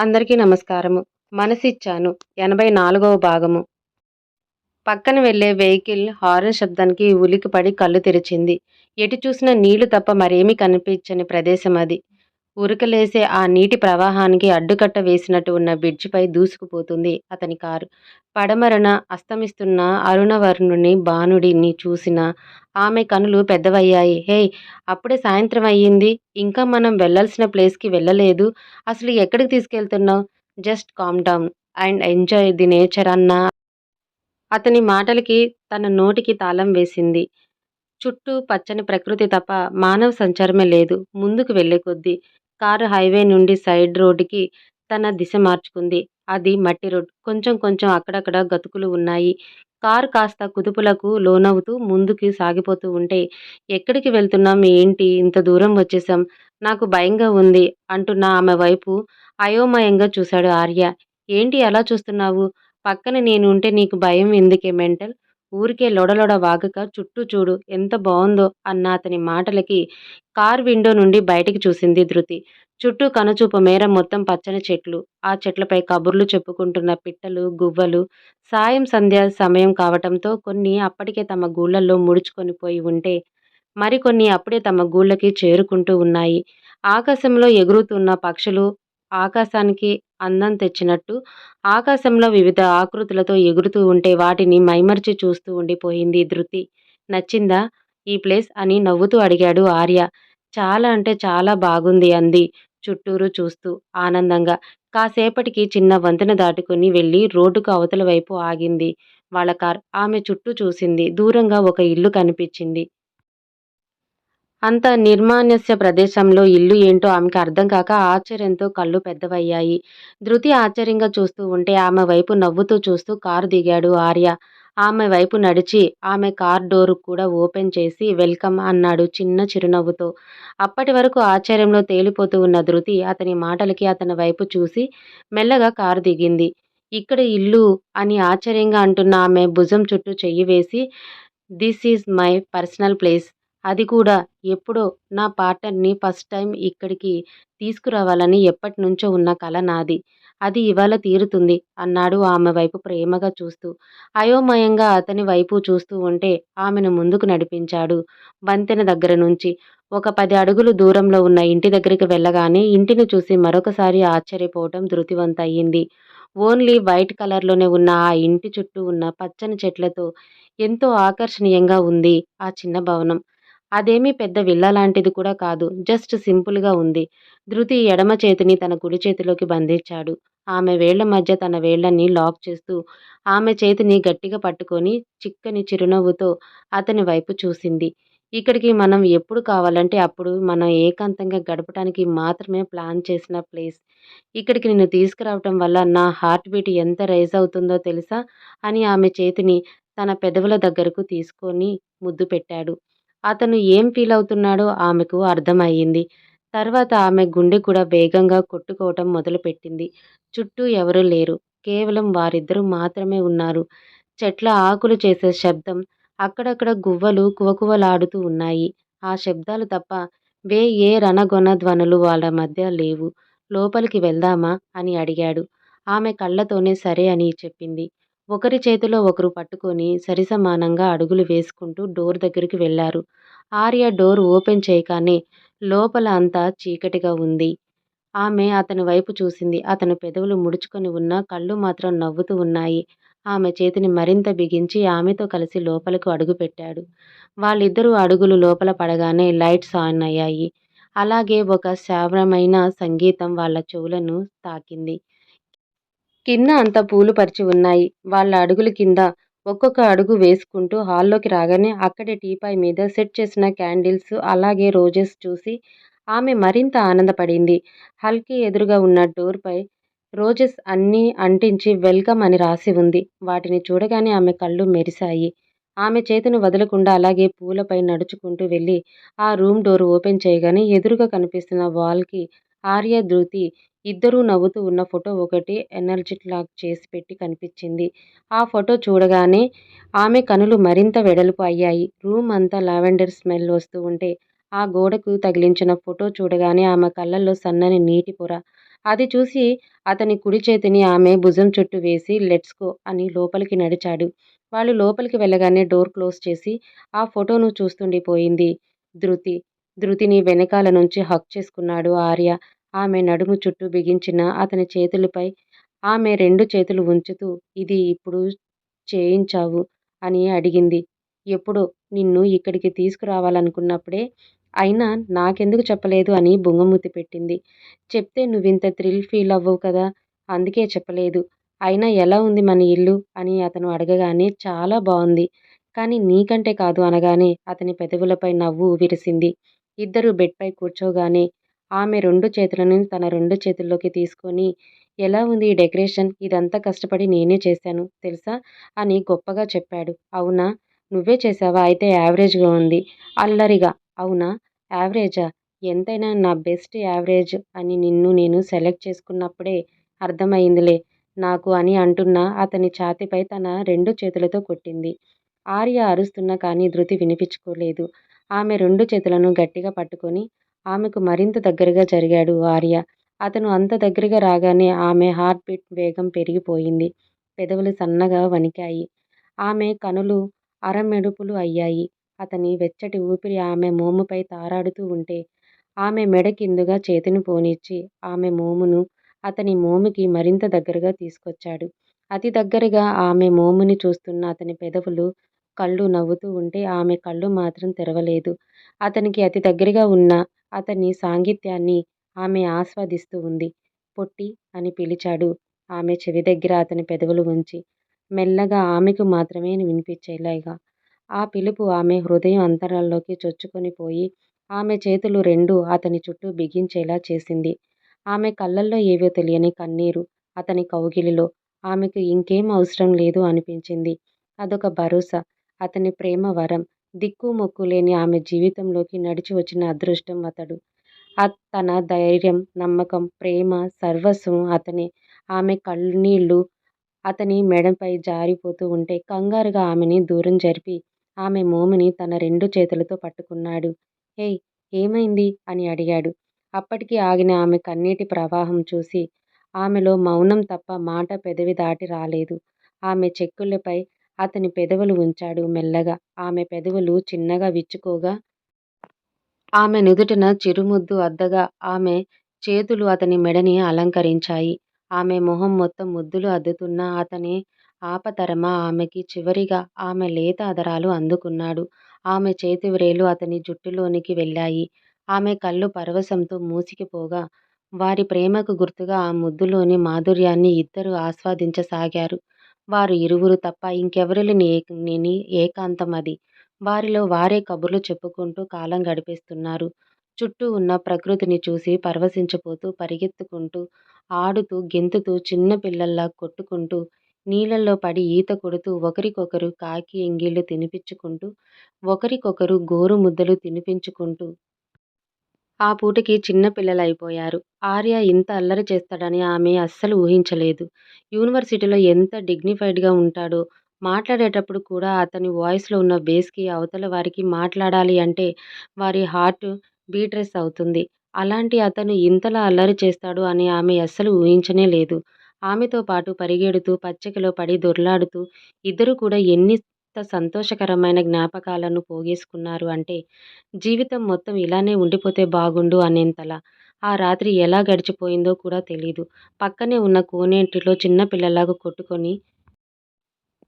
అందరికీ నమస్కారము. మనసిచ్చాను. ఎనభై నాలుగవ భాగము. పక్కన వెళ్ళే వెహికల్ హారన్ శబ్దానికి ఉలికిపడి కళ్ళు తెరిచింది. ఎటు చూసినా నీళ్ళు తప్ప మరేమీ కనిపించని ప్రదేశం అది. ఉరకలేసే ఆ నీటి ప్రవాహానికి అడ్డుకట్ట వేసినట్టు ఉన్న బ్రిడ్జిపై దూసుకుపోతుంది అతని కారు. పడమరన అస్తమిస్తున్న అరుణవర్ణుని బాణుడిని చూసిన ఆమె కనులు పెద్దవయ్యాయి. హే అప్పుడే సాయంత్రం అయ్యింది. ఇంకా మనం వెళ్ళాల్సిన ప్లేస్కి వెళ్ళలేదు. అసలు ఎక్కడికి తీసుకెళ్తున్నావు? Just calm down and enjoy the nature అన్న అతని మాటలకి తన నోటికి తాళం వేసింది. చుట్టూ పచ్చని ప్రకృతి తప్ప మానవ సంచారమే లేదు. ముందుకు వెళ్ళే కొద్దీ కారు హైవే నుండి సైడ్ రోడ్డుకి తన దిశ మార్చుకుంది. అది మట్టి రోడ్. కొంచెం కొంచెం అక్కడక్కడ గతుకులు ఉన్నాయి. కారు కాస్త కుదుపులకు లోనవుతూ ముందుకి సాగిపోతూ ఉంటే ఎక్కడికి వెళ్తున్నాం? ఏంటి? ఇంత దూరం వచ్చేసాం నాకు భయంగా ఉంది అంటున్న ఆమె వైపు అయోమయంగా చూశాడు ఆర్య. ఏంటి అలా చూస్తున్నావు? పక్కన నేను ఉంటే నీకు భయం ఎందుకే మెంటల్? ఊరికే లొడలొడ వాగక చుట్టూ చూడు ఎంత బాగుందో అన్న అతని మాటలకి కార్ విండో నుండి బయటికి చూసింది ధృతి. చుట్టూ కనుచూపు మేర మొత్తం పచ్చని చెట్లు. ఆ చెట్లపై కబుర్లు చెప్పుకుంటున్న పిట్టలు గువ్వలు. సాయం సంధ్య సమయం కావటంతో కొన్ని అప్పటికే తమ గూళ్ళల్లో ముడుచుకొని పోయి ఉంటే మరికొన్ని అప్పుడే తమ గూళ్ళకి చేరుకుంటూ ఉన్నాయి. ఆకాశంలో ఎగురుతున్న పక్షులు ఆకాశానికి అందం తెచ్చినట్టు ఆకాశంలో వివిధ ఆకృతులతో ఎగురుతూ ఉంటే వాటిని మైమర్చి చూస్తూ ఉండిపోయింది ధృతి. నచ్చిందా ఈ ప్లేస్ అని నవ్వుతూ అడిగాడు ఆర్య. చాలా అంటే చాలా బాగుంది అంది చుట్టూరు చూస్తూ ఆనందంగా. కాసేపటికి చిన్న వంతెన దాటుకుని వెళ్ళి రోడ్డుకు అవతల వైపు ఆగింది. వాళ్ళ కార్ ఆమె చుట్టూ చూసింది. దూరంగా ఒక ఇల్లు కనిపించింది. అంత నిర్మాణస్య ప్రదేశంలో ఇల్లు ఏంటో ఆమెకు అర్థం కాక ఆశ్చర్యంతో కళ్ళు పెద్దవయ్యాయి. ధృతి ఆశ్చర్యంగా చూస్తూ ఉంటే ఆమె వైపు నవ్వుతూ చూస్తూ కారు దిగాడు ఆర్య. ఆమె వైపు నడిచి ఆమె కార్ డోర్ కూడా ఓపెన్ చేసి వెల్కమ్ అన్నాడు చిన్న చిరునవ్వుతో. అప్పటి వరకు ఆశ్చర్యంలో తేలిపోతూ ఉన్న ధృతి అతని మాటలకి అతని వైపు చూసి మెల్లగా కారు దిగింది. ఇక్కడ ఇల్లు అని ఆశ్చర్యంగా అంటున్న ఆమె భుజం చుట్టూ చెయ్యి వేసి this is my personal place అది కూడా ఎప్పుడో నా పార్ట్నర్ని ఫస్ట్ టైం ఇక్కడికి తీసుకురావాలని ఎప్పటి నుంచో ఉన్న కల నాది. అది ఇవాళ తీరుతుంది అన్నాడు ఆమె వైపు ప్రేమగా చూస్తూ. అయోమయంగా అతని వైపు చూస్తూ ఉంటే ఆమెను ముందుకు నడిపించాడు వంతెన దగ్గర నుంచి. ఒక పది అడుగులు దూరంలో ఉన్న ఇంటి దగ్గరికి వెళ్ళగానే ఇంటిని చూసి మరొకసారి ఆశ్చర్యపోవటం ధృతివంతయ్యింది. ఓన్లీ వైట్ కలర్లోనే ఉన్న ఆ ఇంటి చుట్టూ ఉన్న పచ్చని చెట్లతో ఎంతో ఆకర్షణీయంగా ఉంది ఆ చిన్న భవనం. అదేమీ పెద్ద విల్లా లాంటిది కూడా కాదు. జస్ట్ సింపుల్గా ఉంది. ధృతి ఎడమ చేతిని తన కుడి చేతిలోకి బంధించాడు. ఆమె వేళ్ళ మధ్య తన వేళ్ళని లాక్ చేస్తూ ఆమె చేతిని గట్టిగా పట్టుకొని చిక్కని చిరునవ్వుతో అతని వైపు చూసింది. ఇక్కడికి మనం ఎప్పుడు కావాలంటే అప్పుడు మనం ఏకాంతంగా గడపడానికి మాత్రమే ప్లాన్ చేసిన ప్లేస్. ఇక్కడికి నిన్ను తీసుకురావటం వల్ల నా హార్ట్ బీట్ ఎంత రైజ్ అవుతుందో తెలుసా? అని ఆమె చేతిని తన పెదవుల దగ్గరకు తీసుకొని ముద్దు పెట్టాడు. అతను ఏం ఫీల్ అవుతున్నాడో ఆమెకు అర్థమయ్యింది. తర్వాత ఆమె గుండె కూడా వేగంగా కొట్టుకోవటం మొదలుపెట్టింది. చుట్టూ ఎవరూ లేరు. కేవలం వారిద్దరూ మాత్రమే ఉన్నారు. చెట్ల ఆకులు చేసే శబ్దం అక్కడక్కడ గువ్వలు కువకువలాడుతూ ఉన్నాయి. ఆ శబ్దాలు తప్ప వే ఏ రణగొన ధ్వనులు వాళ్ళ మధ్య లేవు. లోపలికి వెళ్దామా? అని అడిగాడు. ఆమె కళ్ళతోనే సరే అని చెప్పింది. ఒకరి చేతిలో ఒకరు పట్టుకొని సరిసమానంగా అడుగులు వేసుకుంటూ డోర్ దగ్గరికి వెళ్ళారు ఆర్య డోర్ ఓపెన్ చేయగానే లోపల అంతా చీకటిగా ఉంది. ఆమె అతని వైపు చూసింది. అతను పెదవులు ముడుచుకొని ఉన్న కళ్ళు మాత్రం నవ్వుతూ ఉన్నాయి. ఆమె చేతిని మరింత బిగించి ఆమెతో కలిసి లోపలకు అడుగుపెట్టాడు వాళ్ళిద్దరూ అడుగులు లోపల పడగానే లైట్స్ ఆన్ అయ్యాయి. అలాగే ఒక శ్రావ్యమైన సంగీతం వాళ్ళ చెవులను తాకింది. కింద అంతా పూలు పరిచి ఉన్నాయి. వాళ్ళ అడుగుల కింద ఒక్కొక్క అడుగు వేసుకుంటూ హాల్లోకి రాగానే అక్కడే టీపాయ్ మీద సెట్ చేసిన క్యాండిల్స్ అలాగే రోజెస్ చూసి ఆమె మరింత ఆనందపడింది. హల్కి ఎదురుగా ఉన్న డోర్పై రోజెస్ అన్నీ అంటించి వెల్కమ్ అని రాసి ఉంది. వాటిని చూడగానే ఆమె కళ్ళు మెరిశాయి. ఆమె చేతిని వదలకుండా అలాగే పూలపై నడుచుకుంటూ వెళ్ళి ఆ రూమ్ డోర్ ఓపెన్ చేయగానే ఎదురుగా కనిపిస్తున్న వాల్కి ఆర్య ధృతి ఇద్దరూ నవ్వుతూ ఉన్న ఫోటో ఒకటి ఎనర్జిక్ లాక్ చేసి పెట్టి కనిపించింది ఆ ఫోటో చూడగానే ఆమె కనులు మరింత వెడల్పు అయ్యాయి రూమ్ అంతా లావెండర్ స్మెల్ వస్తూ ఉంటే ఆ గోడకు తగిలించిన ఫోటో చూడగానే ఆమె కళ్ళల్లో సన్నని నీటి పొర అది చూసి అతని కుడి చేతిని ఆమె భుజం చుట్టూ వేసి లెట్స్కో అని లోపలికి నడిచాడు. వాళ్ళు లోపలికి వెళ్ళగానే డోర్ క్లోజ్ చేసి ఆ ఫోటోను చూస్తుండిపోయింది ధృతి. ధృతిని వెనకాల నుంచి హక్ చేసుకున్నాడు ఆర్య. ఆమె నడుము చుట్టూ బిగించిన అతని చేతులపై ఆమె రెండు చేతులు ఉంచుతూ ఇది ఇప్పుడు చేయించావు అని అడిగింది. ఎప్పుడో నిన్ను ఇక్కడికి తీసుకురావాలనుకున్నప్పుడే అయినా నాకెందుకు చెప్పలేదు అని బుంగమూతి పెట్టింది. చెప్తే నువ్వింత థ్రిల్ ఫీల్ అవ్వవు కదా! అందుకే చెప్పలేదు. అయినా ఎలా ఉంది మన ఇల్లు? అని అతను అడగగానే చాలా బాగుంది కానీ నీకంటే కాదు అనగానే అతని పెదవులపై నవ్వు విరిసింది. ఇద్దరూ బెడ్ పై కూర్చోగానే ఆమె రెండు చేతులను తన రెండు చేతుల్లోకి తీసుకొని ఎలా ఉంది ఈ డెకరేషన్? ఇదంతా కష్టపడి నేనే చేశాను తెలుసా? అని గొప్పగా చెప్పాడు. అవునా? నువ్వే చేశావా? అయితే యావరేజ్గా ఉంది. అల్లరిగా అవునా? యావరేజా? ఎంతైనా నా బెస్ట్ యావరేజ్ అని నిన్ను నేను సెలెక్ట్ చేసుకున్నప్పుడే అర్థమైందిలే నాకు అని అంటున్నా అతని ఛాతిపై తన రెండు చేతులతో కొట్టింది. ఆర్య అరుస్తున్నా కానీ ధృతి వినిపించుకోలేదు. ఆమె రెండు చేతులను గట్టిగా పట్టుకొని ఆమెకు మరింత దగ్గరగా జరిగాడు ఆర్య. అతను అంత దగ్గరగా రాగానే ఆమె హార్ట్ బీట్ వేగం పెరిగిపోయింది. పెదవులు సన్నగా వణికాయి. ఆమె కనులు అరమెడుపులు అయ్యాయి. అతని వెచ్చటి ఊపిరి ఆమె మోముపై తారాడుతూ ఉంటే ఆమె మెడ కిందుగా చేతిని పోనిచ్చి ఆమె మోమును అతని మోముకి మరింత దగ్గరగా తీసుకొచ్చాడు. అతి దగ్గరగా ఆమె మోముని చూస్తున్న అతని పెదవులు, కళ్ళు నవ్వుతూ ఉంటే ఆమె కళ్ళు మాత్రం తెరవలేదు. అతనికి అతి దగ్గరగా ఉన్న అతని సాంగిత్యాన్ని ఆమె ఆస్వాదిస్తూ ఉంది. పొట్టి అని పిలిచాడు ఆమె చెవి దగ్గర అతని పెదవులు ఉంచి. మెల్లగా ఆమెకు మాత్రమే వినిపించేలాగా. ఆ పిలుపు ఆమె హృదయం అంతరాల్లోకి చొచ్చుకొని పోయి ఆమె చేతులు రెండు అతని చుట్టూ బిగించేలా చేసింది. ఆమె కళ్ళల్లో ఏవో తెలియని కన్నీరు. అతని కౌగిలిలో ఆమెకు ఇంకేం అవసరం లేదు అనిపించింది. అదొక భరోసా. అతని ప్రేమ వరం. దిక్కు మొక్కు లేని ఆమె జీవితంలోకి నడిచి వచ్చిన అదృష్టం అతడు. తన ధైర్యం, నమ్మకం, ప్రేమ సర్వస్వం అతనే. ఆమె కన్నీళ్ళు అతని మెడపై జారిపోతూ ఉంటే కంగారుగా ఆమెని దూరం జరిపి ఆమె మోముని తన రెండు చేతులతో పట్టుకున్నాడు. ఏయ్ ఏమైంది? అని అడిగాడు. అప్పటికి ఆగిన ఆమె కన్నీటి ప్రవాహం చూసి ఆమెలో మౌనం తప్ప మాట పెదవి దాటి రాలేదు. ఆమె చెక్కులపై అతని పెదవులు ఉంచాడు మెల్లగా. ఆమె పెదవులు చిన్నగా విచ్చుకోగా ఆమె నుదుటిన చిరుముద్దు అద్దగా ఆమె చేతులు అతని మెడని అలంకరించాయి. ఆమె మొహం మొత్తం ముద్దులు అద్దుతున్న అతని ఆపతరమా ఆమెకి చివరిగా ఆమె లేత అదరాలు అందుకున్నాడు. ఆమె చేతివ్రేలు అతని జుట్టులోనికి వెళ్ళాయి. ఆమె కళ్ళు పరవశంతో మూసికిపోగా వారి ప్రేమకు గుర్తుగా ఆ ముద్దులోని మాధుర్యాన్ని ఇద్దరూ ఆస్వాదించసాగారు. వారు ఇరువురు తప్ప ఇంకెవరు లేని ఏకాంతం అది. వారిలో వారే కబుర్లు చెప్పుకుంటూ కాలం గడిపేస్తున్నారు. చుట్టూ ఉన్న ప్రకృతిని చూసి పరవశించిపోతూ పరిగెత్తుకుంటూ, ఆడుతూ, గెంతుతూ, చిన్న పిల్లల్లా కొట్టుకుంటూ, నీళ్ళల్లో పడి ఈత కొడుతూ, ఒకరికొకరు కాకి ఎంగిళ్ళు తినిపించుకుంటూ, ఒకరికొకరు గోరు ముద్దలు తినిపించుకుంటూ ఆ పూటకి చిన్న పిల్లలైపోయారు ఆర్య ఇంత అల్లరి చేస్తాడని ఆమె అస్సలు ఊహించలేదు. యూనివర్సిటీలో ఎంత డిగ్నిఫైడ్గా ఉంటాడో, మాట్లాడేటప్పుడు కూడా అతని వాయిస్లో ఉన్న బేస్కి అవతల వారికి మాట్లాడాలి అంటే వారి హార్ట్ బీట్రెస్ అవుతుంది. అలాంటి అతను ఇంతలా అల్లరి చేస్తాడు అని ఆమె అస్సలు ఊహించనే లేదు. ఆమెతో పాటు పరిగెడుతూ, పచ్చికలో పడి దొర్లాడుతూ ఇద్దరూ కూడా ఎన్ని కొత్త సంతోషకరమైన జ్ఞాపకాలను పోగేసుకున్నారు అంటే జీవితం మొత్తం ఇలానే ఉండిపోతే బాగుండు అనేంతలా. ఆ రాత్రి ఎలా గడిచిపోయిందో కూడా తెలీదు. పక్కనే ఉన్న కోనేంటిలో చిన్నపిల్లలాగా కొట్టుకొని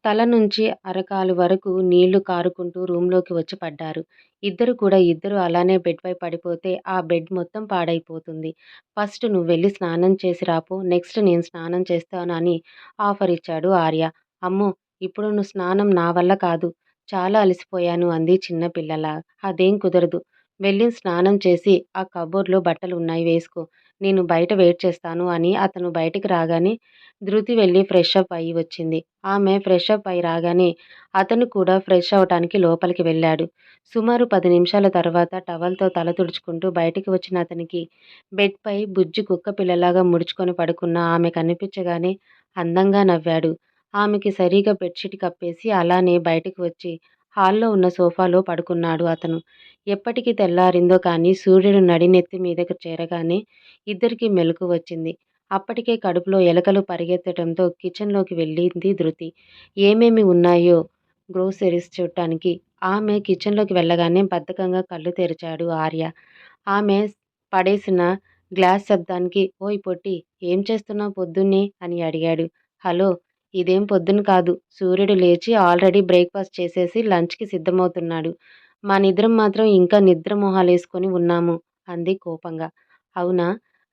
తల నుంచి అరకాలు వరకు నీళ్ళు కారుకుంటూ రూంలోకి వచ్చి పడ్డారు. ఇద్దరు కూడా ఇద్దరు అలానే బెడ్పై పడిపోతే ఆ బెడ్ మొత్తం పాడైపోతుంది. ఫస్ట్ నువ్వు వెళ్ళి స్నానం చేసి రాపో నెక్స్ట్ నేను స్నానం చేస్తాను అని ఆఫర్ ఇచ్చాడు ఆర్య. అమ్మో! ఇప్పుడు నువ్వు స్నానం నా వల్ల కాదు. చాలా అలసిపోయాను అంది చిన్న పిల్లలా. అదేం కుదరదు. వెళ్ళి స్నానం చేసి ఆ కబోర్డ్లో బట్టలు ఉన్నాయి వేసుకో. నేను బయట వెయిట్ చేస్తాను అని అతను బయటికి రాగానే ధృతి వెళ్ళి ఫ్రెష్ అప్ అయి వచ్చింది. ఆమె ఫ్రెష్ అప్ అయి రాగానే అతను కూడా ఫ్రెష్ అవటానికి లోపలికి వెళ్ళాడు. సుమారు పది నిమిషాల తర్వాత టవల్తో తల తుడుచుకుంటూ బయటికి వచ్చిన అతనికి బెడ్ పై బుజ్జి కుక్కపిల్లలాగా ముడుచుకొని పడుకున్న ఆమె కనిపించగానే అందంగా నవ్వాడు. ఆమెకి సరిగా బెడ్షీట్ కప్పేసి అలానే బయటకు వచ్చి హాల్లో ఉన్న సోఫాలో పడుకున్నాడు అతను. ఎప్పటికి తెల్లారిందో కానీ సూర్యుడు నడినెత్తి మీదకు చేరగానే ఇద్దరికీ మెలకు వచ్చింది. అప్పటికే కడుపులో ఎలకలు పరిగెత్తడంతో కిచెన్లోకి వెళ్ళింది ధృతి. ఏమేమి ఉన్నాయో గ్రోసరీస్ చూడటానికి ఆమె కిచెన్లోకి వెళ్ళగానే బద్ధకంగా కళ్ళు తెరిచాడు ఆర్య. ఆమె పడేసిన గ్లాస్ శబ్దానికి ఓయ్ పొట్టి ఏం చేస్తున్నావు పొద్దున్నే అని అడిగాడు. హలో ఇదేం పొద్దున కాదు. సూర్యుడు లేచి ఆల్రెడీ బ్రేక్ఫాస్ట్ చేసేసి లంచ్కి సిద్ధమవుతున్నాడు. మా నిద్రం మాత్రం ఇంకా నిద్ర మొహాలేసుకొని ఉన్నాము అంది కోపంగా. అవునా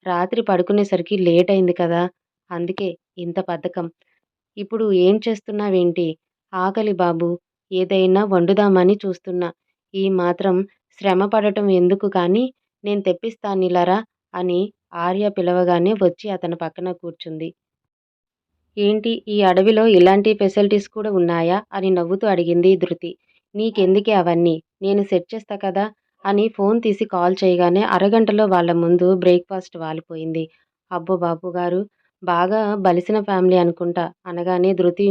రాత్రి పడుకునేసరికి లేట్ అయింది కదా అందుకే ఇంత బద్ధకం. ఇప్పుడు ఏం చేస్తున్నావేంటి? ఆకలి బాబు ఏదైనా వండుదామని చూస్తున్నా. ఈ మాత్రం శ్రమ పడటం ఎందుకు కానీ నేను తెప్పిస్తాను రా అని ఆర్య పిలవగానే వచ్చి అతని పక్కన కూర్చుంది. ఏంటి ఈ అడవిలో ఇలాంటి ఫెసిలిటీస్ కూడా ఉన్నాయా? అని నవ్వుతూ అడిగింది ధృతి. నీకెందుకే అవన్నీ? నేను సెట్ చేస్తా కదా అని ఫోన్ తీసి కాల్ చేయగానే అరగంటలో వాళ్ళ ముందు బ్రేక్ఫాస్ట్ వాలిపోయింది. అబ్బో బాబు గారు బాగా బలిసిన ఫ్యామిలీ అనుకుంటా అనగానే ధృతి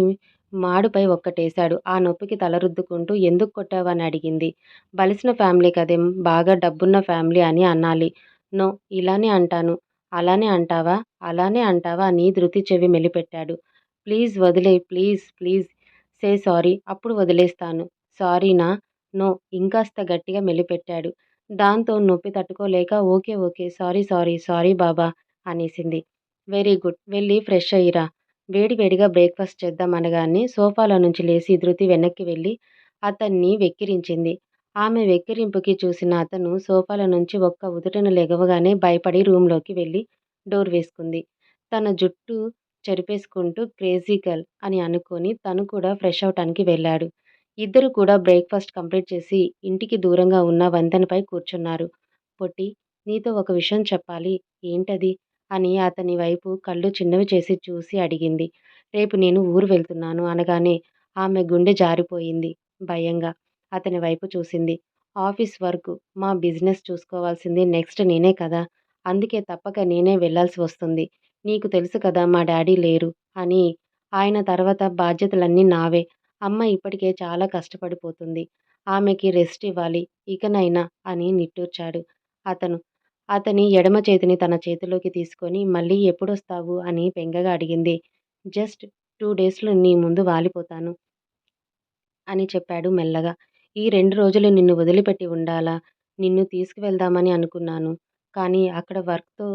మాడుపై ఒక్కటేశాడు. ఆ నొప్పికి తలరుద్దుకుంటూ ఎందుకు కొట్టావు అని అడిగింది. బలిసిన ఫ్యామిలీ కదేం బాగా డబ్బున్న ఫ్యామిలీ అని అనాలి. నో ఇలానే అంటాను. అలానే అంటావా? అలానే అంటావా అని ధృతి చెవి మెలిపెట్టాడు. ప్లీజ్ వదిలే ప్లీజ్ ప్లీజ్ సే సారీ అప్పుడు వదిలేస్తాను. సారీనా? నో ఇంకాస్త గట్టిగా మెలిపెట్టాడు. దాంతో నొప్పి తట్టుకోలేక okay okay sorry sorry sorry బాబా అనేసింది. వెరీ గుడ్ వెళ్ళి ఫ్రెష్ అయ్యిరా. వేడి వేడిగా బ్రేక్ఫాస్ట్ చేద్దాం అనగానే సోఫాలో నుంచి లేచి ధృతి వెనక్కి వెళ్ళి అతన్ని వెక్కిరించింది. ఆమె వెక్కిరింపుకి చూసిన అతను సోఫాల నుంచి ఒక్క ఉదుటను లెగవగానే భయపడి రూంలోకి వెళ్ళి డోర్ వేసుకుంది. తన జుట్టు చెరిపేసుకుంటూ క్రేజీ గర్ల్ అని అనుకొని తను కూడా ఫ్రెష్ అవటానికి వెళ్ళాడు. ఇద్దరు కూడా బ్రేక్ఫాస్ట్ కంప్లీట్ చేసి ఇంటికి దూరంగా ఉన్న వంతెనపై కూర్చున్నారు. పొట్టి నీతో ఒక విషయం చెప్పాలి. ఏంటది? అని అతని వైపు కళ్ళు చిన్నవి చేసి చూసి అడిగింది. రేపు నేను ఊరు వెళ్తున్నాను అనగానే ఆమె గుండె జారిపోయింది భయంగా. అతని వైపు చూసింది. ఆఫీస్ వర్క్, మా బిజినెస్ చూసుకోవాల్సింది నెక్స్ట్ నేనే కదా! అందుకే తప్పక నేనే వెళ్ళాల్సి వస్తుంది. నీకు తెలుసు కదా మా డాడీ లేరు అని. ఆయన తర్వాత బాధ్యతలన్నీ నావే. అమ్మ ఇప్పటికే చాలా కష్టపడిపోతుంది. ఆమెకి రెస్ట్ ఇవ్వాలి ఇకనైనా అని నిట్టూర్చాడు అతను. అతని ఎడమ చేతిని తన చేతిలోకి తీసుకొని మళ్ళీ ఎప్పుడొస్తావు అని పెంగగా అడిగింది. జస్ట్ టూ డేస్లో నీ ముందు వాలిపోతాను అని చెప్పాడు మెల్లగా. ఈ రెండు రోజులు నిన్ను వదిలిపెట్టి ఉండాలా? నిన్ను తీసుకువెళ్దామని అనుకున్నాను. కానీ అక్కడ వర్క్తో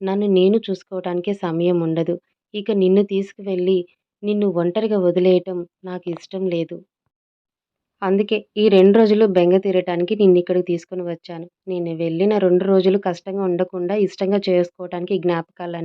నన్ను నేను చూసుకోవటానికే సమయం ఉండదు. ఇక నిన్ను తీసుకువెళ్ళి నిన్ను ఒంటరిగా వదిలేయటం నాకు ఇష్టం లేదు. అందుకే ఈ రెండు రోజులు బెంగ తీరటానికి నిన్ను ఇక్కడికి తీసుకుని వచ్చాను. నేను వెళ్ళిన రెండు రోజులు కష్టంగా ఉండకుండా ఇష్టంగా చేసుకోవటానికి ఈ